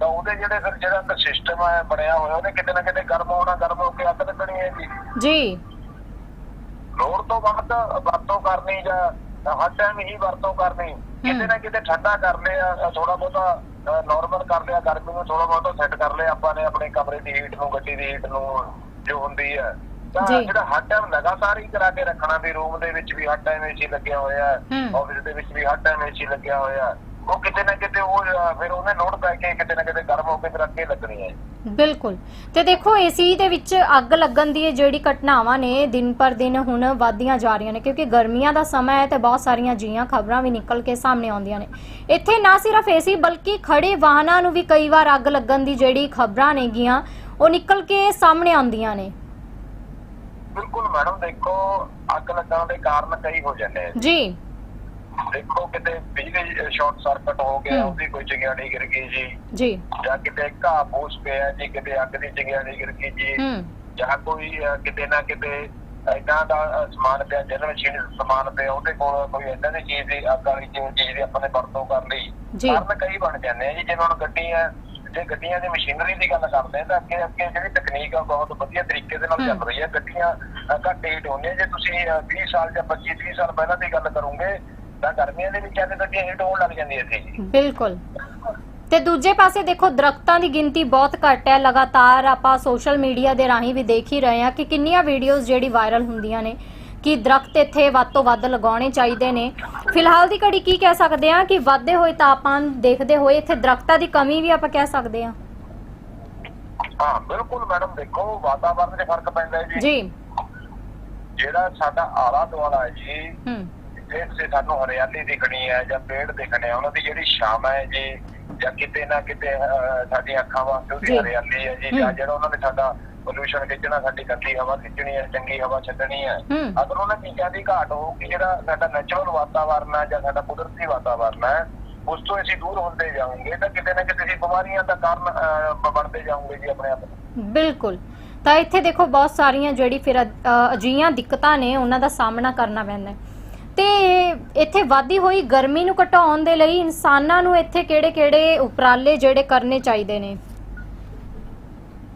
ਤਾਂ ਉਹਦੇ ਜਿਹੜੇ ਫਿਰ ਜਿਹੜਾ ਇੱਕ ਸਿਸਟਮ ਹੈ ਬਣਿਆ ਹੋਇਆ ਉਹਨੇ ਕਿਤੇ ਨਾ ਕਿਤੇ ਗਰਮ ਹੋਣਾ ਗਰਮ ਹੋ ਕੇ ਅੱਗ ਲੱਗਣੀ ਹੈ ਜੀ ਜੀ ਲੋੜ ਤੋਂ ਵੱਧ ਵਰਤੋਂ ਕਰਨੀ ਜਾਂ ਹਰ ਟਾਈਮ ਹੀ ਵਰਤੋਂ ਕਰਨੀ ਕਿਤੇ ਨਾ ਕਿਤੇ ਠੰਡਾ ਕਰ ਲਿਆ ਥੋੜਾ ਬਹੁਤਾ ਨਾਰਮਲ ਕਰ ਲਿਆ ਗਰਮੀ ਨੂੰ ਥੋੜਾ ਬਹੁਤਾ ਸੈੱਟ ਕਰ ਲਿਆ ਆਪਾਂ ਨੇ ਆਪਣੇ ਕਮਰੇ ਦੀ ਹੀਟ ਨੂੰ ਗੱਡੀ ਦੀ ਹੀਟ ਨੂੰ ਜੋ ਹੁੰਦੀ ਹੈ ਤਾਂ। ਜਿਹੜਾ ਹਰ ਟਾਈਮ ਲਗਾਤਾਰ ਹੀ ਕਰਾ ਕੇ ਰੱਖਣਾ ਵੀ ਰੂਮ ਦੇ ਵਿੱਚ ਵੀ ਹਰ ਟਾਈਮ ਏਸੀ ਲੱਗਿਆ ਹੋਇਆ ਹੈ ਹੂੰ। ਆਫਿਸ ਦੇ ਵਿੱਚ ਵੀ ਹਰ ਟਾਈਮ ਏਸੀ ਲੱਗਿਆ ਹੋਇਆ ਹੈ। ਉਹ ਕਿਤੇ ਨਾ ਕਿਤੇ ਉਹ ਫਿਰ ਉਹਨੇ ਲੋਡ ਪੈ ਕੇ ਕਿਤੇ ਨਾ ਕਿਤੇ ਗਰਮ ਹੋ ਕੇ ਫਿਰ ਅੱਗੇ ਲੱਗਣੀ ਹੈ। ਬਿਲਕੁਲ। ਤੇ ਦੇਖੋ ਏਸੀ ਦੇ ਵਿੱਚ ਅੱਗ ਲੱਗਣ ਦੀ ਇਹ ਜਿਹੜੀ ਘਟਨਾਵਾਂ ਨੇ ਦਿਨ ਪਰ ਦਿਨ ਹੁਣ ਵਧਦੀਆਂ ਜਾ ਰਹੀਆਂ ਨੇ ਕਿਉਂਕਿ ਗਰਮੀਆਂ ਦਾ ਸਮਾਂ ਹੈ ਤੇ ਬਹੁਤ ਸਾਰੀਆਂ ਜੀਆਂ ਖਬਰਾਂ ਵੀ ਨਿਕਲ ਕੇ ਸਾਹਮਣੇ ਆਉਂਦੀਆਂ ਨੇ। ਇੱਥੇ ਨਾ ਸਿਰਫ ਏਸੀ ਬਲਕਿ ਖੜੇ ਵਾਹਨਾਂ ਨੂੰ ਵੀ ਕਈ ਵਾਰ ਅੱਗ ਲੱਗਣ ਦੀ ਜਿਹੜੀ ਖਬਰਾਂ ਨੇਗੀਆਂ ਉਹ ਨਿਕਲ ਕੇ ਸਾਹਮਣੇ ਆਉਂਦੀਆਂ ਨੇ। ਬਿਲਕੁਲ ਮੈਡਮ ਦੇਖੋ ਅੱਗ ਲੱਗਣ ਦੇ ਕਾਰਨ ਕਈ ਹੋ ਜਾਂਦੇ ਆ। ਜੀ। ਦੇਖੋ ਕਿਤੇ ਬਿਜਲੀ ਸ਼ਾਰਟ ਸਰਕਟ ਹੋ ਗਿਆ। ਉਹਦੀ ਕੋਈ ਚਿੰਗਾੜੀ ਗਿਰ ਗਈ ਜੀ। ਜੀ। ਜਾਂ ਕਿਤੇ ਘਾਹ ਫੂਸ ਪਿਆ ਜੀ ਕਿਤੇ ਅੱਗ ਦੀ ਚਿੰਗਾੜੀ ਗਿਰ ਗਈ ਜੀ। ਹੂੰ। ਜਾਂ ਕੋਈ ਅਹ, ਕਿਤੇ ਨਾ ਕਿਤੇ ਇਦਾਂ ਦਾ ਅਹ, ਸਮਾਨ ਪਿਆ ਜਨਮ ਮਸ਼ੀਨ ਸਮਾਨ ਪਿਆ ਉਹਦੇ ਕੋਲ ਕੋਈ ਇਦਾਂ ਦੀ ਚੀਜ਼ ਦੀ ਅੱਗ ਵਾਲੀ ਚੀਜ਼ ਚੀਜ਼ ਦੀ ਆਪਾਂ ਨੇ ਵਰਤੋਂ ਕਰ ਲਈ। ਜੀ। ਕਾਰਨ ਕਈ ਬਣ ਜਾਂਦੇ ਆ ਜੀ ਜਿਵੇਂ ਹੁਣ ਗੱਡੀਆਂ ਜੇ ਗੱਡੀਆਂ ਦੀ ਮਸ਼ੀਨਰੀ ਦੀ ਗੱਲ ਕਰਦੇ ਆ ਤਾਂ ਅੱਗੇ ਅੱਗੇ ਜਿਹੜੀ ਤਕਨੀਕ ਆ ਬਹੁਤ ਵਧੀਆ ਤਰੀਕੇ ਦੇ ਨਾਲ ਚੱਲ ਰਹੀ ਹੈ ਗੱਡੀਆਂ ਅਹ, ਘੱਟ ਹੀਟ ਹੁੰਦੀਆਂ ਜੇ ਤੁਸੀਂ ਅਹ, 20 ਸਾਲ ਜਾਂ 25 30 ਸਾਲ ਪਹਿਲਾਂ ਦੀ ਗੱਲ ਕਰੋਗੇ ਤਾਂ ਗਰਮੀਆਂ ਦੇ ਵਿੱਚ ਐਵੇਂ ਗੱਡੀਆਂ ਹੀਟ ਹੋਣ ਲੱਗ ਜਾਂਦੀਆਂ ਸੀ ਜੀ। ਬਿਲਕੁਲ। ਤੇ ਦੂਜੇ ਪਾਸੇ ਦੇਖੋ ਦਰਖਤਾਂ ਦੀ ਗਿਣਤੀ ਬਹੁਤ ਘੱਟ ਹੈ। ਲਗਾਤਾਰ ਆਪਾਂ ਸੋਸ਼ਲ ਮੀਡੀਆ ਦੇ ਰਾਹੀਂ ਵੀ ਦੇਖ ਹੀ ਰਹੇ ਹਾਂ ਕਿ ਕਿੰਨੀਆਂ ਵੀਡੀਓਜ਼ ਜਿਹੜੀ ਵਾਇਰਲ ਹੁੰਦੀਆਂ ਨੇ ਕਿ ਦਰਖਤ ਇੱਥੇ ਵੱਧ ਤੋਂ ਵੱਧ ਲਗਾਉਣੇ ਚਾਹੀਦੇ ਨੇ। ਫਿਲਹਾਲ ਦੀ ਘੜੀ ਕੀ ਕਹਿ ਸਕਦੇ ਹਾਂ ਕਿ ਵੱਧਦੇ ਹੋਏ ਤਾਪਮਾਨ ਦੇਖਦੇ ਹੋਏ ਇੱਥੇ ਦਰਖਤਾਂ ਦੀ ਕਮੀ ਵੀ ਆਪਾਂ ਕਹਿ ਸਕਦੇ ਹਾਂ। ਹਾਂ ਬਿਲਕੁਲ ਮੈਡਮ ਦੇਖੋ ਵਾਤਾਵਰਣ 'ਚ ਫ਼ਰਕ ਪੈਂਦਾ ਹੈ ਜੀ। ਜੀ। ਜਿਹੜਾ ਸਾਡਾ ਆਲਾ ਦੁਆਲਾ ਹੈ ਜੀ ਹੂੰ। ਜਿੱਥੇ ਸੇ ਸਾਨੂੰ ਹਰਿਆਲੀ ਦਿਖਣੀ ਹੈ ਜਾਂ ਪੇੜ ਦਿਖਣੇ ਆ ਉਹਨਾਂ ਦੀ ਜਿਹੜੀ ਛਾਂ ਹੈ ਜੀ ਜਾਂ ਕਿਤੇ ਨਾ ਕਿਤੇ ਸਾਡੀਆਂ ਅੱਖਾਂ ਵਾਸਤੇ। ਉਹਦੀ ਹਰਿਆਲੀ ਹੈ ਜੀ। ਜਾਂ ਜਿਹੜਾ ਉਹਨਾਂ ਨੇ ਸਾਡਾ ਪੋਲੂਸ਼ਨ ਖਿੱਚਣਾ ਸਾਡੀ ਗੰਦੀ ਹਵਾ ਖਿੱਚਣੀ ਹੈ ਚੰਗੀ ਹਵਾ ਛੱਡਣੀ ਹੈ ਅਗਰ ਉਹਨਾਂ ਚੀਜ਼ਾਂ ਦੀ ਘਾਟ ਹੋਊਗੀ ਜਿਹੜਾ ਸਾਡਾ ਨੈਚੁਰਲ ਵਾਤਾਵਰਨ ਹੈ ਜਾਂ ਸਾਡਾ ਕੁਦਰਤੀ ਵਾਤਾਵਰਨ ਹੈ ਉਸ ਤੋਂ ਅਸੀਂ ਦੂਰ ਹੁੰਦੇ ਜਾਵਾਂਗੇ ਤਾਂ ਕਿਤੇ ਨਾ ਕਿਤੇ ਅਸੀਂ ਬਿਮਾਰੀਆਂ ਦਾ ਕਾਰਨ ਬਣਦੇ ਜਾਵਾਂਗੇ ਜੀ ਆਪਣੇ ਆਪ। ਬਿਲਕੁਲ ਤਾਂ ਇੱਥੇ ਦੇਖੋ ਬਹੁਤ ਸਾਰੀਆਂ ਜਿਹੜੀ ਫਿਰ ਅ- ਅਜਿਹੀਆਂ ਦਿੱਕਤਾਂ ਨੇ ਉਹਨਾਂ ਦਾ ਸਾਹਮਣਾ ਕਰਨਾ ਪੈਂਦਾ ਹੈ ਤੇ ਇੱਥੇ ਵਾਧੀ ਹੋਈ ਗਰਮੀ ਨੂੰ ਘਟਾਉਣ ਦੇ ਲਈ ਇਨਸਾਨਾਂ ਨੂੰ ਇੱਥੇ ਕਿਹੜੇ-ਕਿਹੜੇ ਉਪਰਾਲੇ ਜਿਹੜੇ ਕਰਨੇ ਚਾਹੀਦੇ ਨੇ?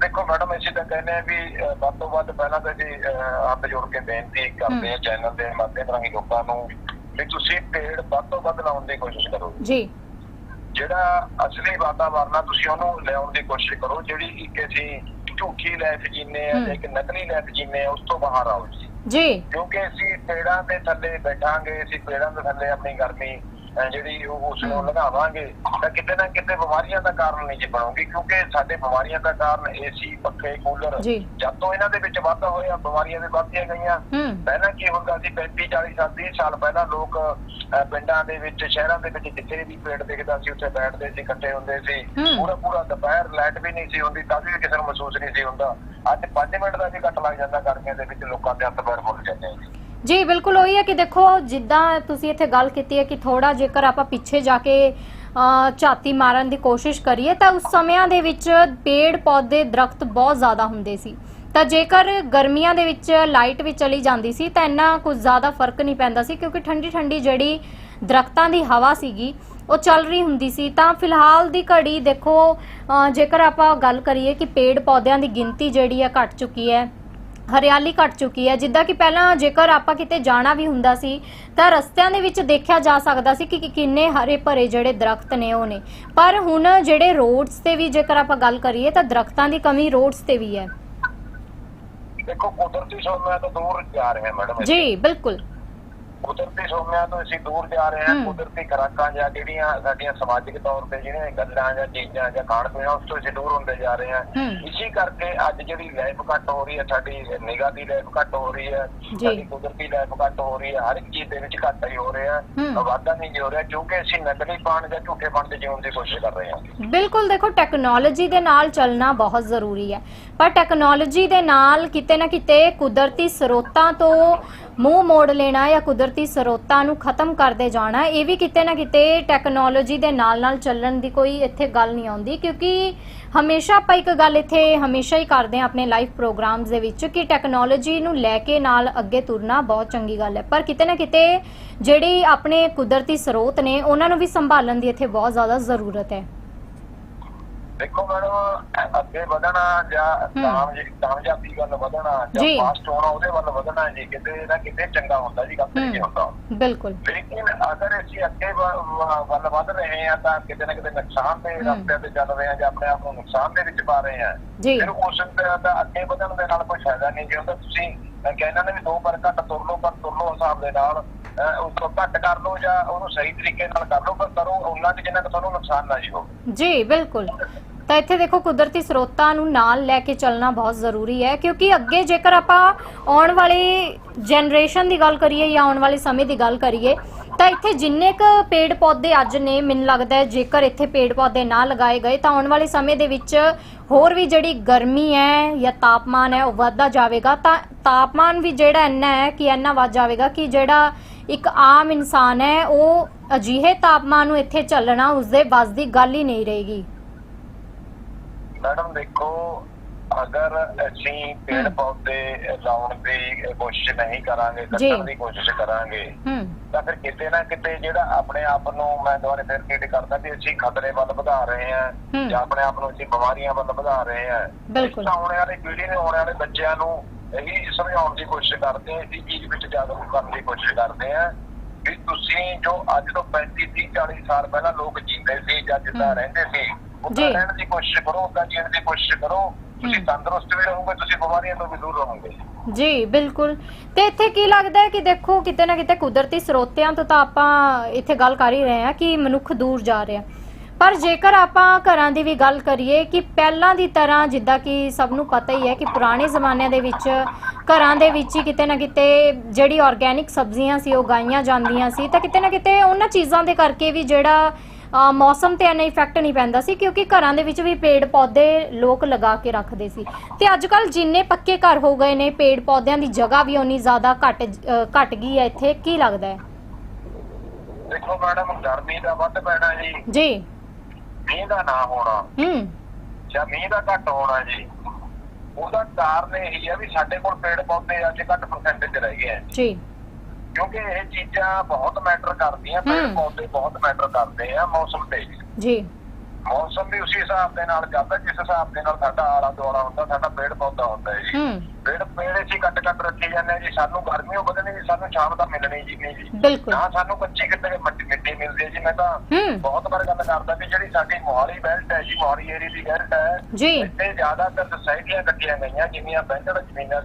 ਦੇਖੋ ਮੈਡਮ ਅਸੀਂ ਤਾਂ ਕਹਿੰਦੇ ਆ ਵੀ ਵੱਧ ਤੋਂ ਵੱਧ ਪਹਿਲਾਂ ਤਾਂ ਜੀ ਹੱਥ ਜੋੜ ਕੇ ਬੇਨਤੀ ਕਰਦੇ ਆ ਚੈਨਲ ਦੇ ਮਾਧਿਅਮ ਰਾਹੀਂ ਲੋਕਾਂ ਨੂੰ ਵੀ ਤੁਸੀਂ ਪੇੜ ਵੱਧ ਤੋਂ ਵੱਧ ਲਾਉਣ ਦੀ ਕੋਸ਼ਿਸ਼ ਕਰੋ। ਜੀ। ਜਿਹੜਾ ਅਸਲੀ ਵਾਤਾਵਰਨ ਆ ਤੁਸੀਂ ਉਹਨੂੰ ਲਿਆਉਣ ਦੀ ਕੋਸ਼ਿਸ਼ ਕਰੋ। ਜਿਹੜੀ ਇੱਕ ਅਸੀਂ ਝੂਠੀ ਲਾਈਫ ਜੀਨੇ ਆ। ਜਾਂ ਇੱਕ ਨਕਲੀ ਲਾਈਫ ਜੀਨੇ ਆ ਉਸ ਤੋਂ ਬਾਹਰ ਆਓ ਜੀ। ਜੀ। ਕਿਉਂਕਿ ਅਸੀਂ ਪੇੜਾਂ ਦੇ ਥੱਲੇ ਬੈਠਾਂਗੇ ਅਸੀਂ ਪੇੜਾਂ ਦੇ ਥੱਲੇ ਆਪਣੀ ਗਰਮੀ ਜਿਹੜੀ ਉਹ ਉਸ ਨੂੰ। ਲਗਾਵਾਂਗੇ ਤਾਂ ਕਿਤੇ ਨਾ ਕਿਤੇ ਬਿਮਾਰੀਆਂ ਦਾ ਕਾਰਨ ਨਹੀਂ ਜੀ ਬਣੂਗੀ ਕਿਉਂਕਿ ਸਾਡੇ ਬਿਮਾਰੀਆਂ ਦਾ ਕਾਰਨ ਏਸੀ ਪੱਖੇ ਕੂਲਰ ਜਦ ਤੋਂ ਇਹਨਾਂ ਦੇ ਵਿੱਚ ਵਾਧਾ ਹੋਇਆ ਬਿਮਾਰੀਆਂ ਵੀ ਵੱਧਦੀਆਂ ਗਈਆਂ। ਪਹਿਲਾਂ ਕੀ ਹੁੰਦਾ ਸੀ 35 40 ਸਾਲ 30 ਸਾਲ ਪਹਿਲਾਂ ਲੋਕ ਪਿੰਡਾਂ ਦੇ ਵਿੱਚ ਸ਼ਹਿਰਾਂ ਦੇ ਵਿੱਚ ਜਿੱਥੇ ਵੀ ਪੇੜ ਦਿਖਦਾ ਸੀ ਉੱਥੇ ਬੈਠਦੇ ਸੀ ਇਕੱਠੇ ਹੁੰਦੇ ਸੀ। ਪੂਰਾ ਪੂਰਾ ਦੁਪਹਿਰ ਲਾਈਟ ਵੀ ਨਹੀਂ ਸੀ ਹੁੰਦੀ ਤਾਂ ਵੀ ਕਿਸੇ ਨੂੰ ਮਹਿਸੂਸ ਨਹੀਂ ਸੀ ਹੁੰਦਾ। ਅੱਜ 5 ਮਿੰਟ ਦਾ ਵੀ ਘੱਟ ਲੱਗ ਜਾਂਦਾ ਗਰਮੀਆਂ ਦੇ ਵਿੱਚ ਲੋਕਾਂ ਦੇ ਹੱਥ ਪੈਰ ਫੁੱਲ ਜਾਂਦੇ ਆ ਜੀ, ਬਿਲਕੁਲ ਉਹੀ ਹੈ ਕਿ ਦੇਖੋ, ਜਿੱਦਾਂ ਤੁਸੀਂ ਇੱਥੇ ਗੱਲ ਕੀਤੀ ਹੈ ਕਿ ਥੋੜਾ ਜੇਕਰ ਆਪਾਂ ਪਿੱਛੇ ਜਾ ਕੇ ਝਾਤੀ ਮਾਰਨ ਦੀ ਕੋਸ਼ਿਸ਼ ਕਰੀਏ, ਤਾਂ ਉਸ ਸਮਿਆਂ ਦੇ ਵਿੱਚ ਪੇੜ ਪੌਦੇ, ਦਰਖਤ ਬਹੁਤ ਜ਼ਿਆਦਾ ਹੁੰਦੇ ਸੀ। ਤਾਂ ਜੇਕਰ ਗਰਮੀਆਂ ਦੇ ਵਿੱਚ ਲਾਈਟ ਵੀ ਚਲੀ ਜਾਂਦੀ ਸੀ, ਤਾਂ ਇੰਨਾ ਕੁਝ ਜ਼ਿਆਦਾ ਫ਼ਰਕ ਨਹੀਂ ਪੈਂਦਾ ਸੀ, ਕਿਉਂਕਿ ਠੰਡੀ ਠੰਡੀ ਜਿਹੜੀ ਦਰਖਤਾਂ ਦੀ ਹਵਾ ਸੀਗੀ, ਉਹ ਚੱਲ ਰਹੀ ਹੁੰਦੀ ਸੀ। ਤਾਂ ਫਿਲਹਾਲ ਦੀ ਘੜੀ ਦੇਖੋ ਜੇਕਰ ਆਪਾਂ ਗੱਲ ਕਰੀਏ ਕਿ ਪੇੜ ਪੌਦਿਆਂ ਦੀ ਗਿਣਤੀ ਜਿਹੜੀ ਹੈ ਘਟ ਚੁੱਕੀ ਹੈ ਹਰਿਆਲੀ ਘਟ ਚੁੱਕੀ ਹੈ। ਜਿੱਦਾਂ ਕਿ ਪਹਿਲਾਂ ਜੇਕਰ ਆਪਾਂ ਕਿਤੇ ਜਾਣਾ ਵੀ ਹੁੰਦਾ ਸੀ ਤਾਂ ਰਸਤਿਆਂ ਦੇ ਵਿੱਚ ਦੇਖਿਆ ਜਾ ਸਕਦਾ ਸੀ ਕਿ ਕਿੰਨੇ ਹਰੇ ਭਰੇ ਜਿਹੜੇ ਦਰਖਤ ਨੇ ਉਹ ਨੇ। ਪਰ ਹੁਣ ਜਿਹੜੇ ਰੋਡਸ ਤੇ ਵੀ ਜੇਕਰ ਆਪਾਂ ਗੱਲ ਕਰੀਏ ਤਾਂ ਦਰਖਤਾਂ ਦੀ ਕਮੀ ਰੋਡਸ ਤੇ ਵੀ ਹੈ। ਦੇਖੋ ਕੁਦਰਤੀ ਸੋਮਿਆਂ ਤੋਂ ਦੂਰ ਜਾ ਰਹੇ ਮੈਡਮ। ਜੀ ਬਿਲਕੁਲ। ਕੁਦਰਤੀ ਸੋਮਿਆਂ ਤੋਂ ਅਸੀਂ ਦੂਰ ਜਾ ਰਹੇ ਹਾਂ। ਕੁਦਰਤੀ ਖੁਰਾਕਾਂ ਜਾਂ ਜਿਹੜੀਆਂ ਸਾਡੀਆਂ ਸਮਾਜਿਕ ਤੌਰ ਤੇ ਜਿਹੜੀਆਂ ਗੱਲਾਂ ਜਾਂ ਚੀਜ਼ਾਂ ਜਾਂ ਖਾਣ ਪੀਣ ਉਸ ਤੋਂ ਅਸੀਂ ਦੂਰ ਹੁੰਦੇ ਜਾ ਰਹੇ ਹਾਂ। ਇਸੇ ਕਰਕੇ ਅੱਜ ਜਿਹੜੀ ਲਾਈਫ ਘੱਟ ਹੋ ਰਹੀ ਹੈ ਸਾਡੀ ਨਿਗਾਹ ਦੀ ਲਾਈਫ ਘੱਟ ਹੋ ਰਹੀ ਹੈ। ਸਾਡੀ ਕੁਦਰਤੀ ਲਾਈਫ ਘੱਟ ਹੋ ਰਹੀ ਹੈ ਹਰ ਇੱਕ ਚੀਜ਼ ਦੇ ਵਿੱਚ ਘਾਟਾ ਹੀ ਹੋ ਰਿਹਾ। ਵਾਧਾ ਨਹੀਂ ਹੋ ਰਿਹਾ ਕਿਉਂਕਿ ਅਸੀਂ ਨਕਲੀ ਪਾਣ ਜਾਂ ਝੂਠੇ ਪਾਣ ਦੇ ਜਿਉਣ ਦੀ ਕੋਸ਼ਿਸ਼ ਕਰ ਰਹੇ ਹਾਂ ਬਿਲਕੁਲ ਦੇਖੋ ਟੈਕਨੋਲੋਜੀ ਦੇ ਨਾਲ ਚੱਲਣਾ ਬਹੁਤ ਜ਼ਰੂਰੀ ਹੈ ਪਰ ਟੈਕਨੋਲੋਜੀ ਦੇ ਨਾਲ ਕਿਤੇ ਨਾ ਕਿਤੇ ਕੁਦਰਤੀ ਸਰੋਤਾਂ ਤੋਂ ਮੂੰਹ ਮੋੜ ਲੈਣਾ ਜਾਂ ਕੁਦਰਤੀ ਸਰੋਤਾਂ ਨੂੰ ਖਤਮ ਕਰਦੇ ਜਾਣਾ, ਇਹ ਵੀ ਕਿਤੇ ਨਾ ਕਿਤੇ ਟੈਕਨੋਲੋਜੀ ਦੇ ਨਾਲ ਨਾਲ ਚੱਲਣ ਦੀ ਕੋਈ ਇੱਥੇ ਗੱਲ ਨਹੀਂ ਆਉਂਦੀ, ਕਿਉਂਕਿ ਹਮੇਸ਼ਾ ਆਪਾਂ ਇੱਕ ਗੱਲ ਇੱਥੇ ਹਮੇਸ਼ਾ ਹੀ ਕਰਦੇ ਹਾਂ ਆਪਣੇ ਲਾਈਵ ਪ੍ਰੋਗਰਾਮਸ ਦੇ ਵਿੱਚ ਕਿ ਟੈਕਨੋਲੋਜੀ ਨੂੰ ਲੈ ਕੇ ਨਾਲ ਅੱਗੇ ਤੁਰਨਾ ਬਹੁਤ ਚੰਗੀ ਗੱਲ ਹੈ। ਪਰ ਕਿਤੇ ਨਾ ਕਿਤੇ ਜਿਹੜੀ ਆਪਣੇ ਕੁਦਰਤੀ ਸਰੋਤ ਨੇ, ਉਹਨਾਂ ਨੂੰ ਵੀ ਸੰਭਾਲਣ ਦੀ ਇੱਥੇ ਬਹੁਤ ਜ਼ਿਆਦਾ ਜ਼ਰੂਰਤ ਹੈ। ਦੇਖੋ ਮੈਡਮ ਅੱਗੇ ਵਧਣਾ ਜਾਂ ਕਾਮ ਕਾਮਯਾਬੀ ਵੱਲ ਵਧਣਾ ਜਾਂ। ਫਾਸਟ ਹੋਣਾ ਉਹਦੇ ਵੱਲ ਵਧਣਾ ਜੀ ਕਿਤੇ ਨਾ ਕਿਤੇ ਚੰਗਾ ਹੁੰਦਾ ਜੀ ਕੰਮ ਨਹੀਂ ਹੁੰਦਾ। ਬਿਲਕੁਲ। ਲੇਕਿਨ ਅਗਰ ਅਸੀਂ ਅੱਗੇ ਵੱਲ ਵਧ ਰਹੇ ਹਾਂ ਤਾਂ ਕਿਤੇ ਨਾ ਕਿਤੇ ਨੁਕਸਾਨ ਦੇ ਰਸਤੇ ਤੇ ਚੱਲ ਰਹੇ ਹਾਂ ਜਾਂ ਆਪਣੇ ਆਪ ਨੂੰ ਨੁਕਸਾਨ ਦੇ ਵਿੱਚ ਪਾ ਰਹੇ ਹਾਂ ਫਿਰ ਉਸ ਦਾ ਦਾ ਅੱਗੇ ਵਧਣ ਦੇ ਨਾਲ ਕੋਈ ਫਾਇਦਾ ਨਹੀਂ ਜੇ। ਹੁੰਦਾ ਤੁਸੀਂ ਮੈਂ ਕਹਿੰਦਾ ਨੇ ਵੀ ਦੋ ਪਰ ਘੱਟ ਤੁਰ ਲਓ ਪਰ ਤੁਰ ਲਓ ਹਿਸਾਬ ਦੇ ਨਾਲ। ਉਸ ਤੋਂ ਘੱਟ ਕਰ ਲਓ ਜਾਂ ਉਹਨੂੰ ਸਹੀ ਤਰੀਕੇ ਨਾਲ ਕਰ ਲਓ ਪਰ ਕਰੋ ਉਹਨਾਂ ਕਿ ਜਿੰਨਾ ਕੁ ਤੁਹਾਨੂੰ ਨੁਕਸਾਨ ਨਾ ਜੀ ਹੋਵੇ। ਜੀ ਬਿਲਕੁਲ। ਤਾਂ ਇੱਥੇ ਦੇਖੋ ਕੁਦਰਤੀ ਸਰੋਤਾਂ ਨੂੰ ਨਾਲ ਲੈ ਕੇ ਚੱਲਣਾ ਬਹੁਤ ਜ਼ਰੂਰੀ ਹੈ, ਕਿਉਂਕਿ ਅੱਗੇ ਜੇਕਰ ਆਪਾਂ ਆਉਣ ਵਾਲੀ ਜਨਰੇਸ਼ਨ ਦੀ ਗੱਲ ਕਰੀਏ ਜਾਂ ਆਉਣ ਵਾਲੇ ਸਮੇਂ ਦੀ ਗੱਲ ਕਰੀਏ, ਤਾਂ ਇੱਥੇ ਜਿੰਨੇ ਕ ਪੇੜ ਪੌਦੇ ਅੱਜ ਨੇ, ਮੈਨੂੰ ਲੱਗਦਾ ਹੈ ਜੇਕਰ ਇੱਥੇ ਪੇੜ ਪੌਦੇ ਨਾ ਲਗਾਏ ਗਏ, ਤਾਂ ਆਉਣ ਵਾਲੇ ਸਮੇਂ ਦੇ ਵਿੱਚ ਹੋਰ ਵੀ ਜਿਹੜੀ ਗਰਮੀ ਹੈ ਜਾਂ ਤਾਪਮਾਨ ਹੈ ਉਹ ਵੱਧਦਾ ਜਾਵੇਗਾ। ਤਾਂ ਤਾਪਮਾਨ ਵੀ ਜਿਹੜਾ ਇੰਨਾ ਹੈ ਕਿ ਇੰਨਾ ਵੱਧ ਜਾਵੇਗਾ ਕਿ ਜਿਹੜਾ ਇੱਕ ਆਮ ਇਨਸਾਨ ਹੈ, ਉਹ ਅਜਿਹੇ ਤਾਪਮਾਨ ਨੂੰ ਇੱਥੇ ਚੱਲਣਾ ਉਸਦੇ ਵੱਸ ਦੀ ਗੱਲ ਹੀ ਨਹੀਂ ਰਹੇਗੀ। ਮੈਡਮ ਦੇਖੋ ਅਗਰ ਅਸੀਂ ਪੇੜ। ਪੌਦੇ ਲਾਉਣ ਦੀ ਕੋਸ਼ਿਸ਼ ਨਹੀਂ ਕਰਾਂਗੇ। ਕੱਟਣ ਦੀ ਕੋਸ਼ਿਸ਼ ਕਰਾਂਗੇ ਤਾਂ ਫਿਰ ਕਿਤੇ ਨਾ ਕਿਤੇ ਜਿਹੜਾ ਆਪਣੇ ਆਪ ਨੂੰ ਮੈਂ ਦੁਬਾਰਾ ਫਿਰ ਰਿਪੀਟ ਕਰਦਾ ਵੀ ਅਸੀਂ ਖਤਰੇ ਵੱਲ ਵਧਾ ਰਹੇ ਹਾਂ। ਜਾਂ ਆਪਣੇ ਆਪ ਨੂੰ ਅਸੀਂ ਬਿਮਾਰੀਆਂ ਵੱਲ ਵਧਾ ਰਹੇ ਹਾਂ ਬਿਲਕੁਲ। ਆਉਣ ਵਾਲੀ ਪੀੜ੍ਹੀ ਨੂੰ ਆਉਣ ਵਾਲੇ ਬੱਚਿਆਂ ਨੂੰ ਇਹੀ ਸਮਝਾਉਣ ਦੀ ਕੋਸ਼ਿਸ਼ ਕਰਦੇ ਹਾਂ ਇਸ ਚੀਜ਼ ਵਿੱਚ ਜਾਗਰੂਕ ਕਰਨ ਦੀ ਕੋਸ਼ਿਸ਼ ਕਰਦੇ ਹਾਂ ਵੀ ਤੁਸੀਂ ਜੋ ਅੱਜ ਤੋਂ 35 30 40 ਸਾਲ ਪਹਿਲਾਂ ਲੋਕ ਜੀਂਦੇ ਸੀ ਜਾਂ ਜਿੱਦਾਂ। ਰਹਿੰਦੇ ਸੀ ਜੀ। ਰਹਿਣ ਦੀ ਕੋਸ਼ਿਸ਼ ਕਰੋ ਉਦਾਂ ਜੀਣ ਦੀ ਕੋਸ਼ਿਸ਼ ਕਰੋ ਤੁਸੀਂ। ਤੰਦਰੁਸਤ ਵੀ ਰਹੋਗੇ ਤੁਸੀਂ ਬਿਮਾਰੀਆਂ ਤੋਂ ਵੀ ਦੂਰ ਰਹੋਗੇ ਜੀ ਬਿਲਕੁਲ ਤੇ ਇੱਥੇ ਕੀ ਲੱਗਦਾ ਹੈ ਕਿ ਦੇਖੋ ਕਿਤੇ ਨਾ ਕਿਤੇ ਕੁਦਰਤੀ ਸਰੋਤਿਆਂ ਤੋਂ ਤਾਂ ਆਪਾਂ ਇੱਥੇ ਗੱਲ ਕਰ ਹੀ ਰਹੇ ਹਾਂ ਕਿ ਮਨੁੱਖ ਦੂਰ ਜਾ ਰਿਹਾ ਪਰ ਜੇਕਰ ਆਪਾਂ ਘਰਾਂ ਦੀ ਵੀ ਗੱਲ ਕਰੀਏ ਕਿ ਪਹਿਲਾਂ ਦੀ ਤਰ੍ਹਾਂ ਜਿੱਦਾਂ ਕਿ ਸਭ ਨੂੰ ਪਤਾ ਹੀ ਹੈ ਕਿ ਪੁਰਾਣੇ ਜ਼ਮਾਨਿਆਂ ਦੇ ਵਿੱਚ ਘਰਾਂ ਦੇ ਵਿੱਚ ਹੀ ਕਿਤੇ ਨਾ ਕਿਤੇ ਜਿਹੜੀ ਆਰਗੈਨਿਕ ਸਬਜ਼ੀਆਂ ਸੀ ਉਹ ਉਗਾਈਆਂ ਜਾਂਦੀਆਂ ਸੀ ਤਾਂ ਕਿਤੇ ਨਾ ਕਿਤੇ ਉਹਨਾਂ ਚੀਜ਼ਾਂ ਦੇ ਕਰਕੇ ਵੀ ਜਿਹੜਾ ਮੌਸਮ ਤੇ ਇੰਨਾ ਇਫੈਕਟ ਨਹੀਂ ਪੈਂਦਾ ਸੀ ਕਿਉਂਕਿ ਘਰਾਂ ਦੇ ਵਿੱਚ ਵੀ ਪੇੜ ਪੌਦੇ ਲੋਕ ਲਗਾ ਕੇ ਰੱਖਦੇ ਸੀ। ਤੇ ਅੱਜ ਕੱਲ ਜਿੰਨੇ ਪੱਕੇ ਘਰ ਹੋ ਗਏ ਨੇ ਪੇੜ ਪੌਦਿਆਂ ਦੀ ਜਗ੍ਹਾ ਵੀ ਉਨੀ ਜ਼ਿਆਦਾ ਘਟ ਘਟ ਗਈ ਹੈ। ਇੱਥੇ ਕੀ ਲੱਗਦਾ ਹੈ? ਦੇਖੋ ਮੈਡਮ ਗਰਮੀ ਦਾ ਵੱਧ ਪੈਣਾ ਜੀ। ਜੀ। ਮੀਂਹ ਦਾ ਨਾ ਹੋਣਾ। ਹੂੰ। ਜਾਂ ਮੀਂਹ ਦਾ ਘੱਟ ਹੋਣਾ ਜੀ। ਉਹਦਾ ਕਾਰਨ ਇਹ ਹੈ ਵੀ ਸਾਡੇ ਕੋਲ ਪੇੜ ਪੌਦੇ ਅੱਜ ਘੱਟ ਪਰਸੈਂਟੇਜ ਰਹਿ ਗਏ ਆ ਜੀ। ਕਿਉਂਕਿ ਇਹ ਚੀਜ਼ਾਂ ਬਹੁਤ ਮੈਟਰ ਕਰਦੀਆਂ ਪੇੜ। ਪੌਦੇ ਬਹੁਤ ਮੈਟਰ ਕਰਦੇ ਆ ਮੌਸਮ ਤੇ। ਜੀ। ਮੌਸਮ ਵੀ ਉਸੇ ਹਿਸਾਬ ਦੇ ਨਾਲ ਚੱਲਦਾ ਜਿਸ ਹਿਸਾਬ ਦੇ ਨਾਲ ਸਾਡਾ ਆਲਾ ਦੁਆਲਾ ਹੁੰਦਾ ਸਾਡਾ ਪੇੜ ਪੌਦਾ ਹੁੰਦਾ ਹੈ ਜੀ। ਹੂੰ। ਪੇੜ ਪੇੜੇ ਸੀ ਕੱਟ ਕੱਟ ਰੱਖੇ ਜਾਂਦੇ ਜੀ। ਸਾਨੂੰ ਗਰਮੀਓ ਵਧਣੀ ਜੀ ਸਾਨੂੰ ਛਾਂ ਤਾਂ ਮਿਲਣੀ ਜੀ ਨਹੀਂ ਜੀ। ਬਿਲਕੁਲ। ਨਾ ਸਾਨੂੰ ਕੱਚੀ ਕਿਤੇ ਮਿੱਟੀ ਮਿੱਟੀ ਮਿਲਦੀ ਹੈ ਜੀ। ਮੈਂ ਤਾਂ ਬਹੁਤ ਵਾਰ ਗੱਲ ਕਰਦਾ ਵੀ ਜਿਹੜੀ ਸਾਡੀ ਮੋਹਾਲੀ ਬੈਲਟ ਹੈ ਜੀ ਮੋਹਾਲੀ ਏਰੀਆ ਦੀ ਬੈਲਟ ਹੈ ਜੀ। ਇੱਥੇ ਜ਼ਿਆਦਾਤਰ ਸੁਸਾਇਟੀਆਂ ਕੱਟੀਆਂ ਗਈਆਂ ਜਿੰਨੀਆਂ ਬੈਂਕੜ ਜ਼ਮੀਨਾਂ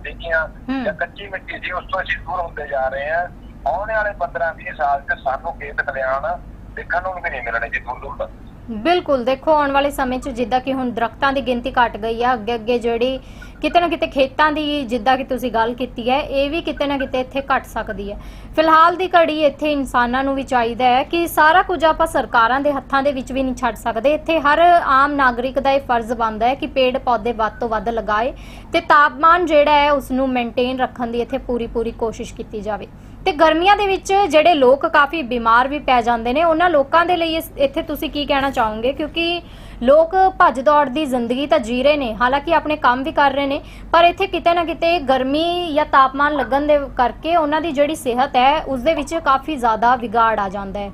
ਹੂੰ। ਜਾਂ ਕੱਚੀ ਮਿੱਟੀ ਸੀ ਉਸ ਤੋਂ ਅਸੀਂ ਦੂਰ ਹੁੰਦੇ ਜਾ ਰਹੇ ਹਾਂ। ਆਉਣ ਵਾਲੇ 15 20 ਸਾਲ 'ਚ ਸਾਨੂੰ ਖੇਤ ਖਲਿਆਣ ਦੇਖਣ ਨੂੰ ਵੀ ਨਹੀਂ ਮਿਲਣੇ ਜੀ ਦੂਰ ਦੂਰ ਤੱਕ। ਬਿਲਕੁਲ, ਦੇਖੋ, ਆਉਣ ਵਾਲੇ ਸਮੇਂ 'ਚ ਜਿੱਦਾਂ ਕਿ ਹੁਣ ਦਰਖਤਾਂ ਦੀ ਗਿਣਤੀ ਘਟ ਗਈ ਆ ਅੱਗੇ ਅੱਗੇ ਜਿਹੜੀ ਕਿਤੇ ਨਾ ਕਿਤੇ ਖੇਤਾਂ ਦੀ, ਜਿੱਦਾਂ ਕਿ ਤੁਸੀਂ ਗੱਲ ਕੀਤੀ ਹੈ, ਇਹ ਵੀ ਕਿਤੇ ਨਾ ਕਿਤੇ ਇੱਥੇ ਘਟ ਸਕਦੀ ਹੈ। ਫਿਲਹਾਲ ਦੀ ਘੜੀ ਇੱਥੇ ਇਨਸਾਨਾਂ ਨੂੰ ਵੀ ਚਾਹੀਦਾ ਹੈ ਕਿ ਸਾਰਾ ਕੁਝ ਆਪਾਂ ਸਰਕਾਰਾਂ ਦੇ ਹੱਥਾਂ ਦੇ ਵਿੱਚ ਵੀ ਨਹੀਂ ਛੱਡ ਸਕਦੇ। ਇੱਥੇ ਹਰ ਆਮ ਨਾਗਰਿਕ ਦਾ ਇਹ ਫਰਜ਼ ਬਣਦਾ ਹੈ ਕਿ ਪੇੜ ਪੌਦੇ ਵੱਧ ਤੋਂ ਵੱਧ ਲਗਾਏ ਤੇ ਤਾਪਮਾਨ ਜਿਹੜਾ ਹੈ ਉਸ ਨੂੰ ਮੇਨਟੇਨ ਰੱਖਣ ਦੀ ਇੱਥੇ ਪੂਰੀ ਪੂਰੀ ਕੋਸ਼ਿਸ਼ ਕੀਤੀ ਜਾਵੇ। ਤੇ ਗਰਮੀਆਂ ਦੇ ਵਿੱਚ ਜਿਹੜੇ ਲੋਕ ਕਾਫੀ ਬਿਮਾਰ ਵੀ ਪੈ ਜਾਂਦੇ ਨੇ ਉਹਨਾਂ ਲੋਕਾਂ ਦੇ ਲਈ ਇਸ- ਇੱਥੇ ਤੁਸੀਂ ਕੀ ਕਹਿਣਾ ਚਾਹੋਗੇ? ਕਿਉਂਕਿ ਲੋਕ ਭੱਜ ਦੌੜ ਦੀ ਜ਼ਿੰਦਗੀ ਤਾਂ ਜੀ ਰਹੇ ਨੇ ਹਾਲਾਂਕਿ ਆਪਣੇ ਕੰਮ ਵੀ ਕਰ ਰਹੇ ਨੇ ਪਰ ਇੱਥੇ ਕਿਤੇ ਨਾ ਕਿਤੇ ਗਰਮੀ ਜਾਂ ਤਾਪਮਾਨ ਲੱਗਣ ਦੇ ਕਰਕੇ ਉਹਨਾਂ ਦੀ ਜਿਹੜੀ ਸਿਹਤ ਹੈ ਉਸ ਦੇ ਵਿੱਚ ਕਾਫੀ ਜ਼ਿਆਦਾ ਵਿਗਾੜ ਆ ਜਾਂਦਾ ਹੈ।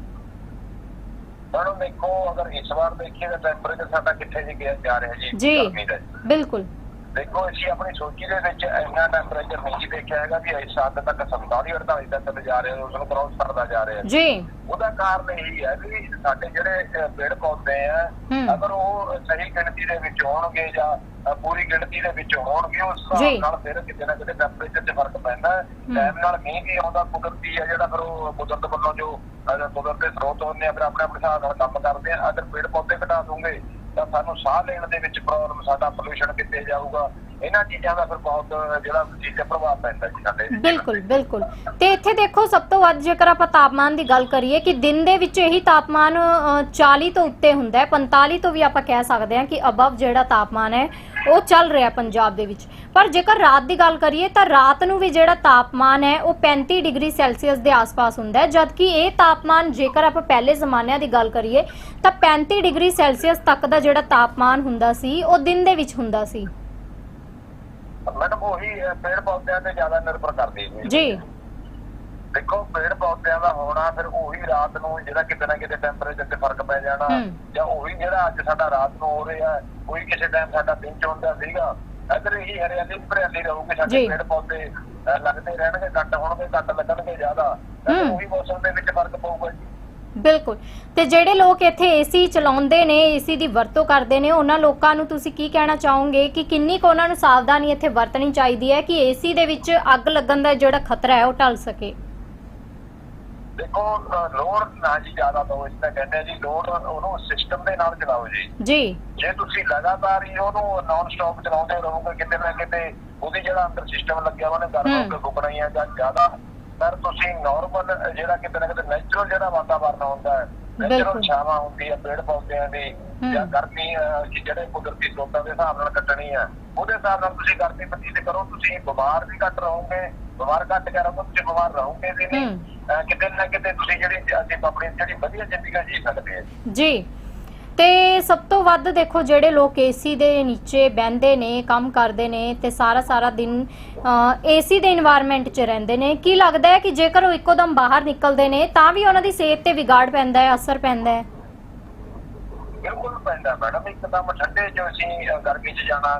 ਮੈਡਮ ਦੇਖੋ ਅਗਰ ਇਸ ਵਾਰ ਦੇਖੀਏ ਤਾਂ ਟੈਂਪਰੇਚਰ ਸਾਡਾ ਕਿੱਥੇ ਜੀ ਗਿਆ ਜਾ ਰਿਹਾ ਜੀ? ਜੀ। ਗਰਮੀ ਦਾ ਬਿਲਕੁਲ। ਦੇਖੋ ਅਸੀਂ ਆਪਣੀ ਸੋਚੀ ਦੇ ਵਿੱਚ ਇੰਨਾ ਟੈਂਪਰੇਚਰ ਨਹੀਂ ਜੀ ਦੇਖਿਆ ਹੈਗਾ ਵੀ ਇਸ ਹੱਦ ਤੱਕ 47 48 ਤੱਕ ਤੇ ਜਾ ਰਿਹਾ ਉਸ ਨੂੰ ਕ੍ਰਾਸ ਕਰਦਾ ਜਾ ਰਿਹਾ ਜੀ। ਉਹਦਾ ਕਾਰਨ ਇਹ ਹੈ ਵੀ ਸਾਡੇ ਜਿਹੜੇ ਪੇੜ ਪੌਦੇ ਆ। ਅਗਰ ਉਹ ਸਹੀ ਗਿਣਤੀ ਦੇ ਵਿੱਚ ਹੋਣਗੇ ਜਾਂ ਪੂਰੀ ਗਿਣਤੀ ਦੇ ਵਿੱਚ ਹੋਣਗੇ ਉਸ। ਹਿਸਾਬ ਨਾਲ ਫਿਰ ਕਿਤੇ ਨਾ ਕਿਤੇ ਟੈਂਪਰੇਚਰ 'ਚ ਫ਼ਰਕ ਪੈਂਦਾ ਟਾਈਮ ਨਾਲ ਮੀਂਹ ਵੀ ਆਉਂਦਾ ਕੁਦਰਤੀ ਹੈ ਜਿਹੜਾ ਫਿਰ ਉਹ ਕੁਦਰਤ ਵੱਲੋਂ ਜੋ ਕੁਦਰਤ ਦੇ ਸਰੋਤ ਹੁੰਦੇ ਆ ਫਿਰ ਆਪਣੇ ਆਪਣੇ ਹਿਸਾਬ ਨਾਲ ਕੰਮ ਕਰਦੇ ਆ। ਅਗਰ ਪੇੜ ਪੌਦੇ ਘਟਾ ਦੂੰਗੇ ਤਾਂ ਸਾਨੂੰ ਸਾਹ ਲੈਣ ਦੇ ਵਿੱਚ ਪ੍ਰੋਬਲਮ ਸਾਡਾ ਪੋਲੂਸ਼ਨ ਕਿੱਥੇ ਜਾਊਗਾ? ਇਹਨਾਂ ਚੀਜ਼ਾਂ ਦਾ ਫਿਰ ਬਹੁਤ ਜਿਹੜਾ ਚੀਜ਼ਾਂ ਪ੍ਰਭਾਵ ਪੈਂਦਾ ਜੀ ਸਾਡੇ ਬਿਲਕੁਲ ਬਿਲਕੁਲ। ਤੇ ਇੱਥੇ ਦੇਖੋ ਸਭ ਤੋਂ ਵੱਧ ਜੇਕਰ ਆਪਾਂ ਤਾਪਮਾਨ ਦੀ ਗੱਲ ਕਰੀਏ ਕਿ ਦਿਨ ਦੇ ਵਿੱਚ ਇਹੀ ਤਾਪਮਾਨ ਅ, 40 ਤੋਂ ਉੱਤੇ ਹੁੰਦਾ ਹੈ 45 ਤੋਂ ਵੀ ਆਪਾਂ ਕਹਿ ਸਕਦੇ ਹਾਂ ਕਿ ਅਬਵ ਜਿਹੜਾ ਤਾਪਮਾਨ ਹੈ ਉਹ ਚੱਲ ਰਿਹਾ ਪੰਜਾਬ ਦੇ ਵਿੱਚ। ਪਰ ਜੇਕਰ ਰਾਤ ਦੀ ਗੱਲ ਕਰੀਏ ਤਾਂ ਰਾਤ ਨੂੰ ਵੀ ਜਿਹੜਾ ਤਾਪਮਾਨ ਹੈ ਉਹ 35 ਡਿਗਰੀ ਸੈਲਸੀਅਸ ਦੇ ਆਸ-ਪਾਸ ਹੁੰਦਾ ਹੈ ਜਦਕਿ ਇਹ ਤਾਪਮਾਨ ਜੇਕਰ ਆਪਾਂ ਪਹਿਲੇ ਜ਼ਮਾਨਿਆਂ ਦੀ ਗੱਲ ਕਰੀਏ ਤਾਂ 35 ਡਿਗਰੀ ਸੈਲਸੀਅਸ ਤੱਕ ਦਾ ਜਿਹੜਾ ਤਾਪਮਾਨ ਹੁੰਦਾ ਸੀ ਉਹ ਦਿਨ ਦੇ ਵਿੱਚ ਹੁੰਦਾ ਸੀ। ਮੈਡਮ ਉਹੀ ਅਹ, ਪੇੜ ਪੌਦਿਆਂ ਤੇ ਜ਼ਿਆਦਾ ਨਿਰਭਰ ਕਰਦੀ ਹੈ ਜੀ ਦੇਖੋ ਪੇੜ ਪੌਦਿਆਂ ਦਾ ਹੋਣਾ ਫਿਰ ਉਹੀ ਰਾਤ ਨੂੰ ਜਿਹੜਾ ਕਿਤੇ ਨਾ ਕਿਤੇ ਟੈਂਪਰੇਚਰ 'ਚ ਫ਼ਰਕ ਪੈ ਜਾਣਾ ਹੂੰ। ਜਾਂ ਉਹੀ ਜਿਹੜਾ ਅੱਜ ਸਾਡਾ ਰਾਤ ਨੂੰ ਹੋ ਰਿਹਾ ਉਹੀ ਕਿਸੇ ਟਾਈਮ ਸਾਡਾ ਦਿਨ 'ਚ ਹੁੰਦਾ ਸੀਗਾ ਅਗਰ ਇਹੀ ਹਰਿਆਲੀ ਭਰਿਆਲੀ ਰਹੂਗੀ ਜੀ। ਸਾਡੇ ਪੇੜ ਪੌਦੇ ਅਹ, ਲੱਗਦੇ ਰਹਿਣਗੇ ਕੱਟ ਹੋਣਗੇ ਕੱਟ ਲੱਗਣਗੇ ਜ਼ਿਆਦਾ ਤਾਂ ਹੂੰ। ਉਹੀ ਮੌਸਮ ਦੇ ਵਿੱਚ ਬਿਲਕੁਲ। ਤੇ ਜਿਹੜੇ ਲੋਕ ਇੱਥੇ ਏਸੀ ਚਲਾਉਂਦੇ ਨੇ ਏਸੀ ਦੀ ਵਰਤੋਂ ਕਰਦੇ ਨੇ ਉਹਨਾਂ ਲੋਕਾਂ ਨੂੰ ਤੁਸੀਂ ਕੀ ਕਹਿਣਾ ਚਾਹੋਗੇ ਕਿ ਕਿੰਨੀ ਕੁ ਉਹਨਾਂ ਨੂੰ ਸਾਵਧਾਨੀ ਇੱਥੇ ਵਰਤਣੀ ਚਾਹੀਦੀ ਹੈ ਕਿ ਏਸੀ ਦੇ ਵਿੱਚ ਅੱਗ ਲੱਗਣ ਦਾ ਜਿਹੜਾ ਖਤਰਾ ਹੈ ਉਹ ਟਲ ਸਕੇ? ਦੇਖੋ ਲੋਡ ਨਾ ਜੀ ਜ਼ਿਆਦਾ ਦੋ ਇਸ ਤਾਂ ਕਹਿੰਦੇ ਜੀ ਲੋਡ ਉਹਨੂੰ ਸਿਸਟਮ ਦੇ ਨਾਲ ਚਲਾਓ ਜੀ। ਜੀ। ਜੇ ਤੁਸੀਂ ਲਗਾਤਾਰ ਹੀ ਉਹਨੂੰ ਨਾਨ ਸਟਾਪ ਚਲਾਉਂਦੇ ਰਹੋਗੇ ਕਿਤੇ ਨਾ ਕਿਤੇ ਉਹਦੀ ਜਿਹੜਾ ਅੰਦਰ ਸਿਸਟਮ ਲੱਗਿਆ ਉਹਨੇ ਗਰਮ ਹੋ। ਕੇ ਹੂੰ। ਫੁਕਣਾ ਹੀ ਆ ਜਾਂ ਜ਼ਿਆਦਾ ਪਰ ਤੁਸੀਂ ਨਾਰਮਲ ਜਿਹੜਾ ਕਿਤੇ ਨਾ ਕਿਤੇ ਨੈਚੁਰਲ ਜਿਹੜਾ ਵਾਤਾਵਰਨ ਹੁੰਦਾ ਹੈ ਨੈਚੁਰਲ। ਛਾਵਾਂ ਹੁੰਦੀ ਹੈ ਪੇੜ ਪੌਦਿਆਂ ਦੀ ਹੂੰ। ਜਾਂ ਗਰਮੀ ਜਿਹੜੇ ਕੁਦਰਤੀ ਸਰੋਤਾਂ ਦੇ ਹਿਸਾਬ ਨਾਲ ਕੱਟਣੀ ਆ ਉਹਦੇ ਹਿਸਾਬ ਨਾਲ ਤੁਸੀਂ ਗਰਮੀ ਬਤੀਤ ਕਰੋ ਤੁਸੀਂ ਬਿਮਾਰ ਵੀ ਘੱਟ ਰਹੋਗੇ ਬਿਮਾਰ ਘੱਟ ਕੇ ਰਹੋਗੇ ਤੁਸੀਂ ਬਿਮਾਰ ਰਹੋਗੇ ਵੀ ਨਹੀਂ ਹੂੰ। ਕਿਤੇ ਨਾ ਕਿਤੇ ਤੁਸੀਂ ਜਿਹੜੀ ਅਸੀਂ ਆਪਣੀ ਜਿਹੜੀ ਵਧੀਆ ਜ਼ਿੰਦਗੀ ਜੀ ਸਕਦੇ ਹਾਂ ਜੀ ਤੇ ਸਭ ਤੋਂ ਵੱਧ ਦੇਖੋ ਜਿਹੜੇ ਲੋਕ ਏਸੀ ਦੇ ਨੀਚੇ ਬੈੰਦੇ ਨੇ ਕੰਮ ਕਰਦੇ ਨੇ ਤੇ ਸਾਰਾ ਸਾਰਾ ਦਿਨ ਏਸੀ ਦੇ এনवायरमेंट 'ਚ ਰਹਿੰਦੇ ਨੇ ਕੀ ਲੱਗਦਾ ਹੈ ਕਿ ਜੇਕਰ ਉਹ ਇੱਕੋ ਦਮ ਬਾਹਰ ਨਿਕਲਦੇ ਨੇ ਤਾਂ ਵੀ ਉਹਨਾਂ ਦੀ ਸਿਹਤ ਤੇ ਵਿਗਾੜ ਪੈਂਦਾ ਹੈ ਅਸਰ ਪੈਂਦਾ ਹੈ? ਮੈਡਮ ਚ ਅਸੀਂ ਗਰਮੀ ਚ ਜਾਣਾ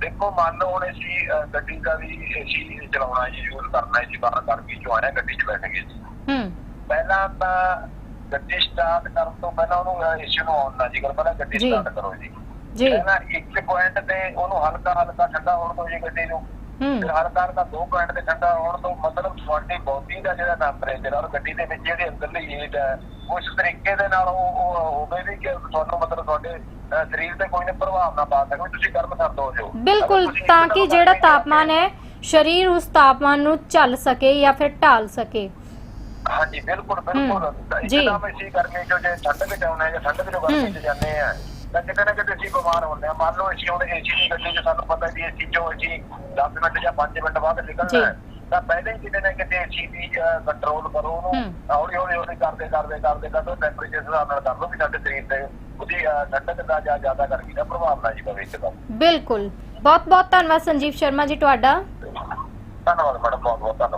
ਦੇਖੋ ਮੰਨ ਲਓ ਹੁਣ ਅਸੀਂ ਗੱਡੀ ਦਾ ਵੀ ਏਸੀ ਚਲਾਉਣਾ ਜੀ ਯੂਜ਼ ਕਰਨਾ ਜੀ ਬਾਹਰ ਗਰਮੀ ਚ ਆਇਆ ਗੱਡੀ ਚ ਬੈਠ ਗਏ ਜੀ। ਹੂੰ। ਪਹਿਲਾਂ ਤਾਂ ਗੱਡੀ ਸਟਾਰਟ ਕਰਨ ਤੋਂ ਪਹਿਲਾਂ ਉਹਨੂੰ ਏਸੀ ਨੂੰ ਆਨ ਨਾ ਜੀ ਕਰੋ ਪਹਿਲਾਂ ਗੱਡੀ ਜੀ। ਸਟਾਰਟ ਕਰੋ ਜੀ। ਜੀ। ਪਹਿਲਾਂ ਇੱਕ ਪੁਆਇੰਟ ਤੇ ਉਹਨੂੰ ਹਲਕਾ ਹਲਕਾ ਠੰਡਾ ਹੋਣ ਤੋਂ ਜੀ ਗੱਡੀ ਨੂੰ। ਹੂੰ। ਫਿਰ ਹਲਕਾ ਹਲਕਾ ਦੋ ਪੁਆਇੰਟ ਤੇ ਠੰਡਾ ਹੋਣ ਤੋਂ ਮਤਲਬ ਤੁਹਾਡੀ ਬੋਡੀ ਦਾ ਜਿਹੜਾ ਟੈਂਪਰੇਚਰ ਔਰ ਗੱਡੀ ਦੇ ਵਿੱਚ ਜਿਹੜੀ ਅੰਦਰਲੀ ਹੀਟ ਹੈ ਉਸ ਤਰੀਕੇ ਦੇ ਨਾਲ ਉਹ ਉਹ ਹੋਵੇ ਵੀ ਕਿ ਤੁਹਾਨੂੰ ਮਤਲਬ ਤੁਹਾਡੇ ਅਹ, ਸਰੀਰ ਤੇ ਕੋਈ ਨਾ ਪ੍ਰਭਾਵ ਨਾ ਪਾ ਸਕੇ ਤੁਸੀਂ ਗਰਮ ਸਰਦ ਹੋ ਜਾਓ। ਬਿਲਕੁਲ ਅਗਰ ਤੁਸੀਂ ਤਾਂ ਕਿ ਜਿਹੜਾ ਤਾਪਮਾਨ ਹੈ ਸਰੀਰ ਉਸ ਤਾਪਮਾਨ ਨੂੰ ਝੱਲ ਸਕੇ ਜਾਂ ਫਿਰ ਢਾਲ ਸਕੇ। ਹਾਂਜੀ ਬਿਲਕੁਲ ਬਿਲਕੁਲ। ਜੀ। ਇੱਕਦਮ ਅਸੀਂ ਗਰਮੀ ਚੋਂ ਜੇ ਠੰਡ ਵਿੱਚ ਆਉਣਾ ਹੈ ਜਾਂ ਠੰਡ ਵਿੱਚੋਂ ਗਰਮੀ ਚ ਜਾਂਦੇ ਆ। ਤਾਂ ਕਿਤੇ ਨਾ ਕਿਤੇ ਅਸੀਂ ਬਿਮਾਰ ਹੁੰਦੇ ਆ। ਮੰਨ ਲਓ ਅਸੀਂ ਹੁਣ ਏਸੀ ਦੀ ਗੱਡੀ 'ਚ ਸਾਨੂੰ ਪਤਾ ਵੀ ਏਸੀ ਚੋਂ ਅਸੀਂ 10 ਮਿੰਟ ਜਾਂ 5 ਮਿੰਟ ਬਾਅਦ ਜੀ। ਨਿਕਲਣਾ ਹੈ। ਤਾਂ ਪਹਿਲੇ ਹੀ ਕਿਤੇ ਨਾ ਕਿਤੇ ਏਸੀ ਦੀ ਕੰਟਰੋਲ ਕਰੋ ਉਹਨੂੰ। ਹੂੰ। ਹੌਲੀ ਹੌਲੀ ਹੌਲੀ ਕਰਦੇ ਕਰਦੇ ਕਰਦੇ ਕਰਦੇ ਟੈਂਪਰੇਚਰ ਹਿਸਾਬ ਨਾਲ ਕਰ ਲਓ ਵੀ ਸਾਡੇ ਸਰੀਰ ਤੇ ਉਹਦੀ ਅਹ, ਠੰਡਕ ਦਾ ਜਾਂ ਜ਼ਿਆਦਾ ਗਰਮੀ ਦਾ ਪ੍ਰਭਾਵ ਨਾ ਜੀ ਪਵੇ ਇੱਕਦਮ ਬਿਲਕੁਲ। ਬਹੁਤ ਬਹੁਤ ਧੰਨਵਾਦ ਸੰਜੀਵ ਸ਼ਰਮਾ ਜੀ ਤੁਹਾਡਾ। ਧੰਨਵਾਦ ਮੈਡਮ ਬਹੁਤ ਬਹੁਤ ਧੰਨਵਾਦ। ਜੀ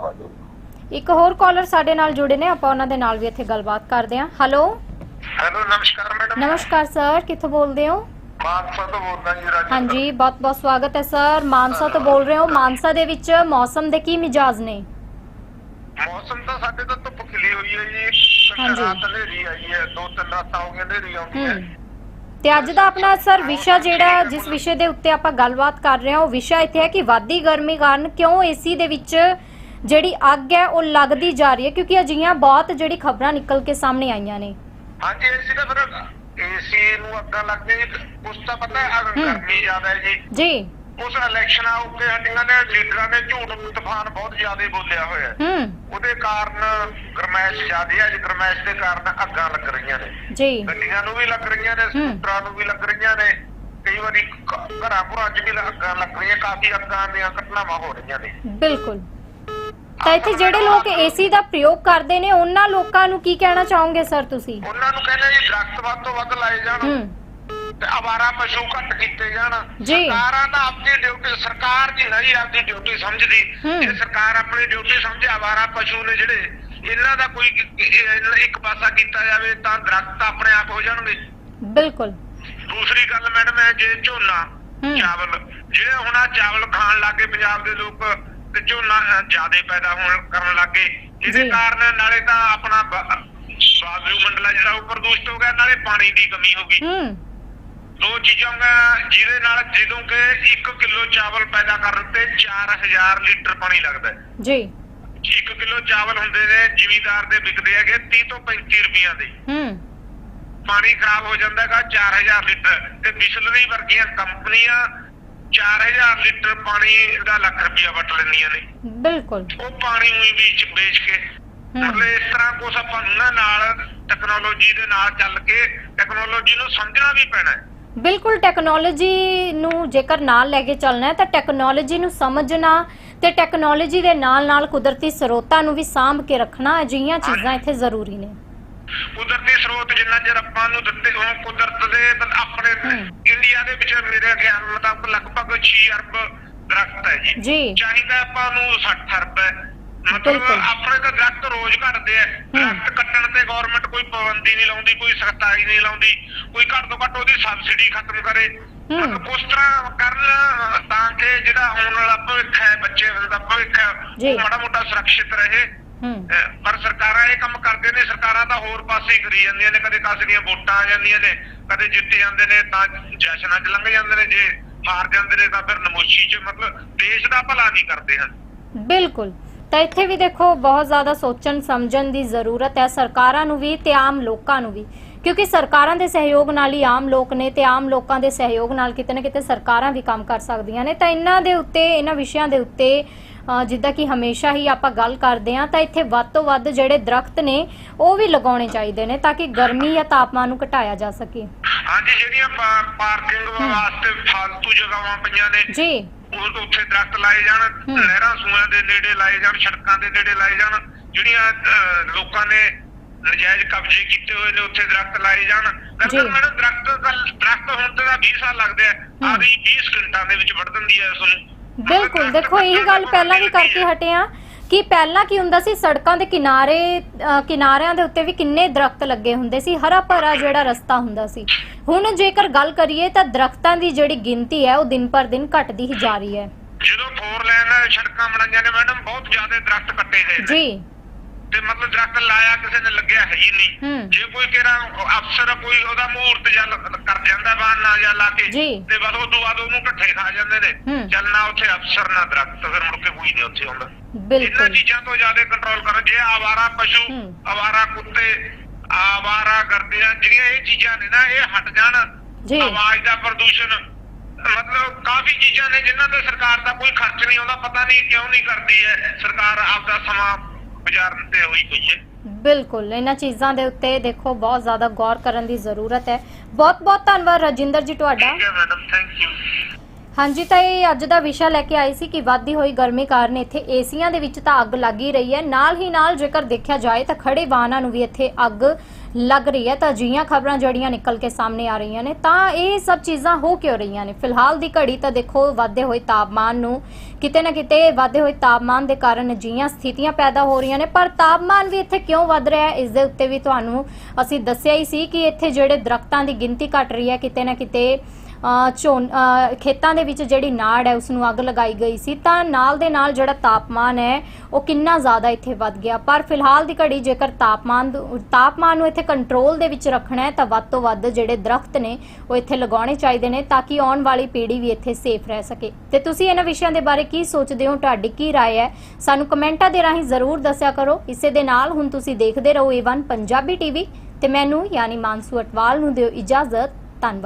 ਇੱਕ ਹੋਰ ਕਾਲਰ ਸਾਡੇ ਨਾਲ ਜੁੜੇ ਨੇ ਆਪਾਂ ਉਹਨਾਂ ਦੇ ਨਾਲ ਵੀ ਇੱਥੇ ਗੱਲਬਾਤ ਕਰਦੇ ਹਾਂ। ਹੈਲੋ ਹੈਲੋ ਨਮਸਕਾਰ ਮੈਡਮ। ਨਮਸਕਾਰ ਸਰ ਕਿੱਥੋਂ ਬੋਲਦੇ ਹੋ? ਮਾਨਸਾ ਤੋਂ ਬੋਲਦਾ ਜੀ ਰਾਜੇਂਦਰ ਹਾਂਜੀ ਬਹੁਤ ਬਹੁਤ ਸਵਾਗਤ ਹੈ ਸਰ। ਮਾਨਸਾ ਤੋਂ ਬੋਲ ਰਹੇ ਹੋ। ਮਾਨਸਾ ਦੇ ਵਿੱਚ ਮੌਸਮ ਦੇ ਕੀ ਮਿਜਾਜ਼ ਨੇ? ਮੌਸਮ ਤਾਂ ਸਾਡੇ ਤਾਂ ਧੁੱਪ ਖਿਲੀ ਹੋਈ ਹੈ ਜੀ। ਹਾਂਜੀ। ਰਾਤ ਹਨੇਰੀ ਆਈ ਹੈ। ਦੋ ਤਿੰਨ ਰਾਤਾਂ ਹੋ ਗਈਆਂ ਹਨੇਰੀ ਆਉਂਦੀ ਹੈ। ਹੂੰ। ਤੇ ਅੱਜ ਦਾ ਆਪਣਾ ਸਰ ਵਿਸ਼ਾ ਜਿਹੜਾ ਜਿਸ ਵਿਸ਼ੇ ਦੇ ਉੱਤੇ ਆਪਾਂ ਗੱਲਬਾਤ ਕਰ ਰਹੇ ਹਾਂ ਉਹ ਵਿਸ਼ਾ ਇੱਥੇ ਹੈ ਕਿ ਵਾਦੀ ਗਰਮੀ ਕਾਰਨ ਕਿਉਂ ਏਸੀ ਦੇ ਵਿੱਚ ਜਿਹੜੀ ਅੱਗ ਹੈ ਉਹ ਲੱਗਦੀ ਜਾ ਰਹੀ ਹੈ ਕਿਉਂਕਿ ਅਜਿਹੀਆਂ ਬਹੁਤ ਜਿਹੜੀ ਖਬਰਾਂ ਨਿਕਲ ਕੇ ਸਾਹਮਣੇ ਆਈਆਂ ਨੇ। ਹਾਂਜੀ ਏਸੀ ਦਾ ਫਿਰ ਏਸੀ ਨੂੰ ਅੱਗਾ ਲੱਗ ਗਈ ਉਸ ਦਾ ਪਤਾ ਹੈ। ਗਰਮੀ ਜ਼ਿਆਦਾ ਹੈ ਜੀ। ਜੀ। ਉਸ ਇਲੈਕਸ਼ਨਾਂ ਉੱਤੇ ਹੱਡੀਆਂ ਨੇ ਲੀਡਰਾਂ ਨੇ ਝੂਠ ਤੂਫਾਨ ਬਹੁਤ ਜ਼ਿਆਦਾ ਬੋਲਿਆ ਹੋਇਆ ਹੈ। ਉਹਦੇ ਕਾਰਨ ਗਰਮੈਸ਼ ਜ਼ਿਆਦਾ ਹੈ ਜੀ ਗਰਮੈਸ਼ ਦੇ ਕਾਰਨ ਅੱਗਾਂ ਲੱਗ ਰਹੀਆਂ ਨੇ। ਜੀ। ਗੱਡੀਆਂ ਨੂੰ ਵੀ ਲੱਗ ਰਹੀਆਂ ਨੇ ਸਕੂਟਰਾਂ ਨੂੰ ਵੀ ਲੱਗ ਰਹੀਆਂ ਨੇ। ਕਈ ਵਾਰੀ ਘਰਾਂ ਘਰਾਂ 'ਚ ਵੀ ਅੱਗਾਂ ਲੱਗ ਰਹੀਆਂ ਕਾਫੀ ਅੱਗਾਂ ਦੀਆਂ ਘਟਨਾਵਾਂ ਹੋ ਰਹੀਆਂ ਨੇ। ਬਿਲਕੁਲ। ਤਾਂ ਇੱਥੇ ਜਿਹੜੇ ਲੋਕ ਏਸੀ ਦਾ ਪ੍ਰਯੋਗ ਕਰਦੇ ਨੇ ਉਹਨਾਂ ਲੋਕਾਂ ਨੂੰ ਕੀ ਕਹਿਣਾ ਚਾਹੋਗੇ ਸਰ ਤੁਸੀਂ? ਉਹਨਾਂ ਨੂੰ ਕਹਿੰਦੇ ਜੀ ਦਰਖਤ ਵੱਧ ਤੋਂ ਵੱਧ ਲਾਏ ਜਾਣ ਹੂੰ। ਤੇ ਆਵਾਰਾ ਪਸ਼ੂ ਘੱਟ ਕੀਤੇ ਜਾਣ। ਜੀ। ਸਰਕਾਰਾਂ ਤਾਂ ਆਪਣੀ ਡਿਊਟੀ ਸਰਕਾਰ ਦੀ ਨਹੀਂ ਆਪਣੀ ਡਿਊਟੀ ਸਮਝਦੀ। ਹੂੰ। ਜੇ ਸਰਕਾਰ ਆਪਣੀ ਡਿਊਟੀ ਸਮਝੇ ਆਵਾਰਾ ਪਸ਼ੂ ਨੇ ਜਿਹੜੇ ਇਹਨਾਂ ਦਾ ਕੋਈ ਇੱਕ- ਇਹਨਾਂ ਇੱਕ ਪਾਸਾ ਕੀਤਾ ਜਾਵੇ ਤਾਂ ਦਰਖਤ ਆਪਣੇ ਆਪ ਹੋ ਜਾਣਗੇ। ਬਿਲਕੁਲ। ਦੂਸਰੀ ਗੱਲ ਮੈਡਮ ਹੈ ਜੇ ਝੋਨਾ ਹੂੰ। ਚਾਵਲ। ਜਿਹੜੇ ਹੁਣ ਆ ਚਾਵਲ ਖਾਣ ਲੱਗੇ ਪੰਜਾਬ ਦੇ ਲੋਕ ਤੇ ਝੋਨਾ ਜ਼ਿਆਦਾ ਪੈਦਾ ਹੋਣ ਕਰਨ ਲੱਗੇ ਇਹਦੇ ਜੀ। ਕਾਰਨ ਨਾਲੇ ਤਾਂ ਆਪਣਾ ਵਾਯੂ ਮੰਡਲ ਜਿਹੜਾ ਉਹ ਪ੍ਰਦੂਸ਼ਿਤ ਹੋ ਗਿਆ ਨਾਲੇ ਪਾਣੀ ਦੀ ਕਮੀ ਹੋ ਗਈ। ਹੂੰ। ਦੋ ਚੀਜ਼ਾਂ ਜਿਹਦੇ ਨਾਲ ਜਦੋਂ ਕਿ 1 ਕਿਲੋ ਚਾਵਲ ਪੈਦਾ ਕਰਨ ਤੇ 4000 ਲੀਟਰ ਪਾਣੀ ਲੱਗਦਾ ਹੈ। ਜੀ। 1 ਕਿਲੋ ਚਾਵਲ ਹੁੰਦੇ ਨੇ ਜ਼ਿਮੀਦਾਰ ਦੇ ਵਿਕਦੇ ਹੈਗੇ 30 ਤੋਂ 35 ਰੁਪਈਆ ਦੇ। ਹੂੰ। ਪਾਣੀ ਖਰਾਬ ਹੋ ਜਾਂਦਾ ਹੈਗਾ 4000 ਲੀਟਰ। ਤੇ ਬਿਸਲਰੀ ਵਰਗੀਆਂ ਕੰਪਨੀਆਂ 4000 ਲੀਟਰ ਪਾਣੀ ਦਾ ਲੱਖ ਰੁਪਈਆ ਵਟ ਲੈਂਦੀਆਂ ਨੇ। ਬਿਲਕੁਲ। ਉਹ ਪਾਣੀ ਨੂੰ ਵਿੱਚ ਵੇਚ ਕੇ। ਮਤਲਬ ਇਸ ਤਰ੍ਹਾਂ ਕੁਛ ਆਪਾਂ ਨੂੰ ਨਾ ਨਾਲ ਟੈਕਨੋਲੋਜੀ ਦੇ ਨਾਲ ਚੱਲ ਕੇ ਟੈਕਨੋਲੋਜੀ ਨੂੰ ਸਮਝਣਾ ਵੀ ਪੈਣਾ ਹੈ। ਬਿਲਕੁਲ ਟੈਕਨੋਲੋਜੀ ਨੂੰ ਜੇਕਰ ਨਾਲ ਲੈ ਕੇ ਚੱਲਣਾ ਹੈ ਤਾਂ ਟੈਕਨੋਲੋਜੀ ਨੂੰ ਸਮਝਣਾ ਤੇ ਟੈਕਨੋਲੋਜੀ ਦੇ ਨਾਲ ਨਾਲ ਕੁਦਰਤੀ ਸਰੋਤਾਂ ਨੂੰ ਵੀ ਸਾਂਭ ਕੇ ਰੱਖਣਾ ਅਜਿਹੀਆਂ ਚੀਜ਼ਾਂ ਇੱਥੇ ਜ਼ਰੂਰੀ ਨੇ। ਕੁਦਰਤੀ ਸਰੋਤ ਜਿੰਨਾ ਚਿਰ ਆਪਾਂ ਨੂੰ ਦਿੱਤੇ ਉਹ ਕੁਦਰਤ ਦੇ ਮਤਲਬ ਆਪਣੇ। ਇੰਡੀਆ ਦੇ ਵਿੱਚ ਮੇਰੇ ਖਿਆਲ ਮੁਤਾਬਕ ਲਗਭਗ 6 ਅਰਬ ਦਰਖਤ ਹੈ ਜੀ। ਚਾਹੀਦਾ ਆਪਾਂ ਨੂੰ 60 ਅਰਬ ਹੈ। ਮਤਲਬ। ਆਪਣੇ ਤਾਂ ਦਰਖਤ ਰੋਜ਼ ਘਟਦੇ ਆ ਦਰਖਤ ਕੱਟਣ ਤੇ ਗਵਰਨਮੈਂਟ ਕੋਈ ਪਾਬੰਦੀ ਨਹੀਂ ਲਾਉਂਦੀ ਕੋਈ ਸਖਤਾਈ ਨਹੀਂ ਲਾਉਂਦੀ। ਕੋਈ ਘੱਟ ਤੋਂ ਘੱਟ ਉਹਦੀ ਸਬਸਿਡੀ ਖਤਮ ਕਰੇ। ਮਤਲਬ ਉਸ ਤਰ੍ਹਾਂ ਕਰਨ ਤਾਂ ਕਿ ਜਿਹੜਾ ਆਉਣ ਵਾਲਾ ਭਵਿੱਖ ਹੈ ਬੱਚੇ ਦਾ ਭਵਿੱਖ। ਉਹ ਮਾੜਾ ਮੋਟਾ ਸੁਰੱਖਿਅਤ ਰਹੇ। ਪਰ ਸਰਕਾਰਾਂ ਇਹ ਕੰਮ ਕਰਦੇ ਨੇ ਸਰਕਾਰਾਂ ਤਾਂ ਹੋਰ ਪਾਸੇ ਹੀ ਕਰੀ ਜਾਂਦੀਆਂ ਨੇ ਕਦੇ ਕਾਸੇ ਦੀਆਂ ਵੋਟਾਂ ਆ ਜਾਂਦੀਆਂ ਨੇ ਕਦੇ ਜਿੱਤ ਜਾਂਦੇ ਨੇ ਤਾਂ ਜਸ਼ਨਾਂ 'ਚ ਲੰਘ ਜਾਂਦੇ ਨੇ ਜੇ ਹਾਰ ਜਾਂਦੇ ਨੇ ਤਾਂ ਫਿਰ ਨਮੋਸ਼ੀ 'ਚ ਮਤਲਬ ਦੇਸ਼ ਦਾ ਭਲਾ ਨਹੀਂ ਕਰਦੇ ਹਨ। ਬਿਲਕੁਲ। ਤਾਂ ਇੱਥੇ ਵੀ ਦੇਖੋ ਬਹੁਤ ਜ਼ਿਆਦਾ ਸੋਚਣ ਸਮਝਣ ਦੀ ਜ਼ਰੂਰਤ ਹੈ ਸਰਕਾਰਾਂ ਨੂੰ ਵੀ ਤੇ ਆਮ ਲੋਕਾਂ ਨੂੰ ਵੀ। ਕਿਉਂਕਿ ਸਰਕਾਰਾਂ ਦੇ ਸਹਿਯੋਗ ਨਾਲ ਹੀ ਆਮ ਲੋਕ ਨੇ ਤੇ ਆਮ ਲੋਕਾਂ ਦੇ ਸਹਿਯੋਗ ਨਾਲ ਕਿਤੇ ਨਾ ਕਿਤੇ ਸਰਕਾਰਾਂ ਵੀ ਕੰਮ ਕਰ ਸਕਦੀਆਂ ਨੇ। ਤਾਂ ਇਹਨਾਂ ਦੇ ਉੱਤੇ ਇਹਨਾਂ ਵਿਸ਼ਿਆਂ ਦੇ ਉੱਤੇ ਜਿੱਦਾਂ ਕਿ ਹਮੇਸ਼ਾ ਹੀ ਆਪਾਂ ਗੱਲ ਕਰਦੇ ਹਾਂ ਤਾਂ ਇੱਥੇ ਵੱਧ ਤੋਂ ਵੱਧ ਜਿਹੜੇ ਦਰਖਤ ਨੇ ਉਹ ਵੀ ਲਗਾਉਣੇ ਚਾਹੀਦੇ ਨੇ ਤਾਂ ਕਿ ਗਰਮੀ ਜਾਂ ਤਾਪਮਾਨ ਨੂੰ ਘਟਾਇਆ ਜਾ ਸਕੇ। ਹਾਂਜੀ ਜਿਹੜੀਆਂ ਪਾਰਕਿੰਗ ਵਾਸਤੇ ਫਾਲਤੂ ਜਗ੍ਹਾਵਾਂ ਪਈਆਂ ਨੇ ਜੀ। ਉਹ ਉੱਥੇ ਦਰਖਤ ਲਾਏ ਜਾਣ ਹੂੰ। ਨਹਿਰਾਂ ਸੂਆਂ ਦੇ ਨੇੜੇ ਲਾਏ ਜਾਣ ਸੜਕਾਂ ਦੇ ਨੇੜੇ ਲਾਏ ਜਾਣ ਜਿਹੜੀਆਂ ਲੋਕਾਂ ਨੇ ਨਜਾਇਜ਼ ਕਬਜ਼ੇ ਕੀਤੇ ਹੋਏ ਨੇ ਉੱਥੇ ਦਰਖਤ ਲਾਏ ਜਾਣ। ਦਰਖਤ ਮੈਡਮ ਦਰਖਤ ਦਾ ਦਰਖਤ ਹੋਣ ਤੇ ਦਾ 20 ਸਾਲ ਲੱਗਦੇ ਆ। ਆਦੀ 20 ਸਕਿੰਟਾਂ ਦੇ ਵਿੱਚ ਵੱਢ ਦਿੰਦੀ ਹੈ ਇਸ ਨੂੰ। ਬਿਲਕੁਲ ਦੇਖੋ ਇਹੀ ਗੱਲ ਪਹਿਲਾਂ ਵੀ ਕਰਕੇ ਹਟੇ ਆ ਕਿ ਪਹਿਲਾਂ ਕੀ ਹੁੰਦਾ ਸੀ ਸੜਕਾਂ ਦੇ ਕਿਨਾਰੇ ਅ, ਕਿਨਾਰਿਆਂ ਦੇ ਉੱਤੇ ਵੀ ਕਿੰਨੇ ਦਰਖਤ ਲੱਗੇ ਹੁੰਦੇ ਸੀ ਹਰਾ ਭਰਾ ਜਿਹੜਾ ਰਸਤਾ ਹੁੰਦਾ ਸੀ। ਹੁਣ ਜੇਕਰ ਗੱਲ ਕਰੀਏ ਤਾਂ ਦਰਖਤਾਂ ਦੀ ਜਿਹੜੀ ਗਿਣਤੀ ਹੈ ਉਹ ਦਿਨ ਪਰ ਦਿਨ ਘਟਦੀ ਹੀ ਜਾ ਰਹੀ ਹੈ। ਜਦੋਂ ਫੋਰ ਲਾਈਨ ਸੜਕਾਂ ਬਣਾਈਆਂ ਨੇ ਮੈਡਮ ਬਹੁਤ ਜ਼ਿਆਦਾ ਦਰਖਤ ਕੱਟੇ ਗਏ ਨੇ। ਜੀ। ਤੇ ਮਤਲਬ ਦਰਖਤ ਲਾਇਆ ਕਿਸੇ ਨੇ ਲੱਗਿਆ ਹੈ ਹੀ ਨਹੀਂ। ਜੇ ਕੋਈ ਕਿਹੜਾ ਅਫਸਰ ਕੋਈ ਉਹਦਾ ਮੂਹਰਤ ਜਾਂ ਲ- ਕਰ ਜਾਂਦਾ ਬਹਾਨਾ ਜਾਂ ਲਾ ਕੇ। ਤੇ ਬਸ ਉਹ ਤੋਂ ਬਾਅਦ ਉਹਨੂੰ ਢੱਠੇ ਖਾ ਜਾਂਦੇ ਨੇ। ਹੂੰ। ਚੱਲ ਨਾ ਉੱਥੇ ਅਫਸਰ ਨਾ ਦਰਖਤ ਫਿਰ ਮੁੜ ਕੇ ਕੋਈ ਨਹੀਂ ਉੱਥੇ ਆਉਂਦਾ। ਇਹਨਾਂ ਚੀਜ਼ਾਂ ਤੋਂ ਜ਼ਿਆਦਾ ਕੰਟਰੋਲ ਕਰੋ। ਜੇ ਆਵਾਰਾ ਪਸ਼ੂ। ਆਵਾਰਾ ਕੁੱਤੇ ਆਵਾਰਾ ਕਰਦੇ ਆ ਜਿਹੜੀਆਂ ਇਹ ਚੀਜ਼ਾਂ ਨੇ ਨਾ ਇਹ ਹਟ ਜਾਣ। ਆਵਾਜ਼ ਦਾ ਪ੍ਰਦੂਸ਼ਣ ਮਤਲਬ ਕਾਫੀ ਚੀਜ਼ਾਂ ਨੇ ਜਿਨ੍ਹਾਂ ਤੇ ਸਰਕਾਰ ਦਾ ਕੋਈ ਖਰਚ ਨਹੀਂ ਆਉਂਦਾ। ਪਤਾ ਨਹੀਂ ਕਿਉਂ ਨਹੀਂ ਕਰਦੀ ਹੈ। ਸਰਕਾਰ ਆਪਦਾ ਸਮਾਂ ਗੁਜ਼ਾਰਨ ਤੇ ਹੋਈ ਪਈ ਹੈ। ਬਿਲਕੁਲ ਇਹਨਾਂ ਚੀਜ਼ਾਂ ਦੇ ਉੱਤੇ ਦੇਖੋ ਬਹੁਤ ਜ਼ਿਆਦਾ ਗੌਰ ਕਰਨ ਦੀ ਜ਼ਰੂਰਤ ਹੈ। ਬਹੁਤ ਬਹੁਤ ਧੰਨਵਾਦ ਰਜਿੰਦਰ ਜੀ ਤੁਹਾਡਾ। ਠੀਕ ਹੈ ਮੈਡਮ ਥੈਂਕ ਯੂ ਹਾਂਜੀ ਤਾਂ ਇਹ ਅੱਜ ਦਾ ਵਿਸ਼ਾ ਲੈ ਕੇ ਆਈ ਸੀ ਕਿ ਵੱਧਦੀ ਹੋਈ ਗਰਮੀ ਕਾਰਨ ਇੱਥੇ ਏਸੀਆਂ ਦੇ ਵਿੱਚ ਤਾਂ ਅੱਗ ਲੱਗ ਹੀ ਰਹੀ ਹੈ। ਨਾਲ ਹੀ ਨਾਲ ਜੇਕਰ ਦੇਖਿਆ ਜਾਏ ਤਾਂ ਖੜੇ ਵਾਹਨਾਂ ਨੂੰ ਵੀ ਇੱਥੇ ਅੱਗ ਲੱਗ ਰਹੀ ਹੈ ਤਾਂ ਜੀਆਂ ਖਬਰਾਂ ਜਿਹੜੀਆਂ ਨਿਕਲ ਕੇ ਸਾਹਮਣੇ ਆ ਰਹੀਆਂ ਨੇ, ਤਾਂ ਇਹ ਸਭ ਚੀਜ਼ਾਂ ਹੋ ਕਿਉਂ ਰਹੀਆਂ ਨੇ? ਫਿਲਹਾਲ ਦੀ ਘੜੀ ਤਾਂ ਦੇਖੋ, ਵੱਧਦੇ ਹੋਏ ਤਾਪਮਾਨ ਨੂੰ ਕਿਤੇ ਨਾ ਕਿਤੇ ਵੱਧਦੇ ਹੋਏ ਤਾਪਮਾਨ ਦੇ ਕਾਰਨ ਅਜਿਹੀਆਂ ਸਥਿਤੀਆਂ ਪੈਦਾ ਹੋ ਰਹੀਆਂ ਨੇ, ਪਰ ਤਾਪਮਾਨ ਵੀ ਇੱਥੇ ਕਿਉਂ ਵੱਧ ਰਿਹਾ ਹੈ? ਇਸ ਦੇ ਉੱਤੇ ਵੀ ਤੁਹਾਨੂੰ ਅਸੀਂ ਦੱਸਿਆ ਹੀ ਸੀ ਕਿ ਇੱਥੇ ਜਿਹੜੇ ਦਰਖਤਾਂ ਦੀ ਗਿਣਤੀ ਘਟ ਰਹੀ ਹੈ, ਕਿਤੇ ਨਾ ਕਿਤੇ ਝੋਨ ਅ, ਖੇਤਾਂ ਦੇ ਵਿੱਚ ਜਿਹੜੀ ਨਾੜ ਹੈ ਉਸ ਨੂੰ ਅੱਗ ਲਗਾਈ ਗਈ ਸੀ ਤਾਂ ਨਾਲ ਦੇ ਨਾਲ ਜਿਹੜਾ ਤਾਪਮਾਨ ਹੈ ਉਹ ਕਿੰਨਾ ਜ਼ਿਆਦਾ ਇੱਥੇ ਵੱਧ ਗਿਆ ਪਰ ਫਿਲਹਾਲ ਦੀ ਘੜੀ ਜੇਕਰ ਤਾਪਮਾਨ ਨੂੰ- ਤਾਪਮਾਨ ਨੂੰ ਇੱਥੇ ਕੰਟਰੋਲ ਦੇ ਵਿੱਚ ਰੱਖਣਾ ਹੈ ਤਾਂ ਵੱਧ ਤੋਂ ਵੱਧ ਜਿਹੜੇ ਦਰਖਤ ਨੇ ਉਹ ਇੱਥੇ ਲਗਾਉਣੇ ਚਾਹੀਦੇ ਨੇ ਤਾਂ ਕਿ ਆਉਣ ਵਾਲੀ ਪੀੜ੍ਹੀ ਵੀ ਇੱਥੇ ਸੇਫ ਰਹਿ ਸਕੇ ਤੇ ਤੁਸੀਂ ਇਹਨਾਂ ਵਿਸ਼ਿਆਂ ਦੇ ਬਾਰੇ ਕੀ ਸੋਚਦੇ ਹੋ ਤੁਹਾਡੀ ਕੀ رائے ਹੈ ਸਾਨੂੰ ਕਮੈਂਟਾਂ ਦੇ ਰਾਹੀਂ ਜ਼ਰੂਰ ਦੱਸਿਆ ਕਰੋ ਇਸੇ ਦੇ ਨਾਲ ਹੁਣ ਤੁਸੀਂ ਦੇਖਦੇ ਰਹੋ ਏਵਨ ਪੰਜਾਬੀ ਟੀਵੀ ਤੇ ਮੈਨੂੰ ਯਾਨੀ ਮਾਨਸੂ ਅਟਵਾਲ ਨੂੰ ਦਿਓ ਇਜਾਜ਼ਤ ਧੰਨਵਾਦ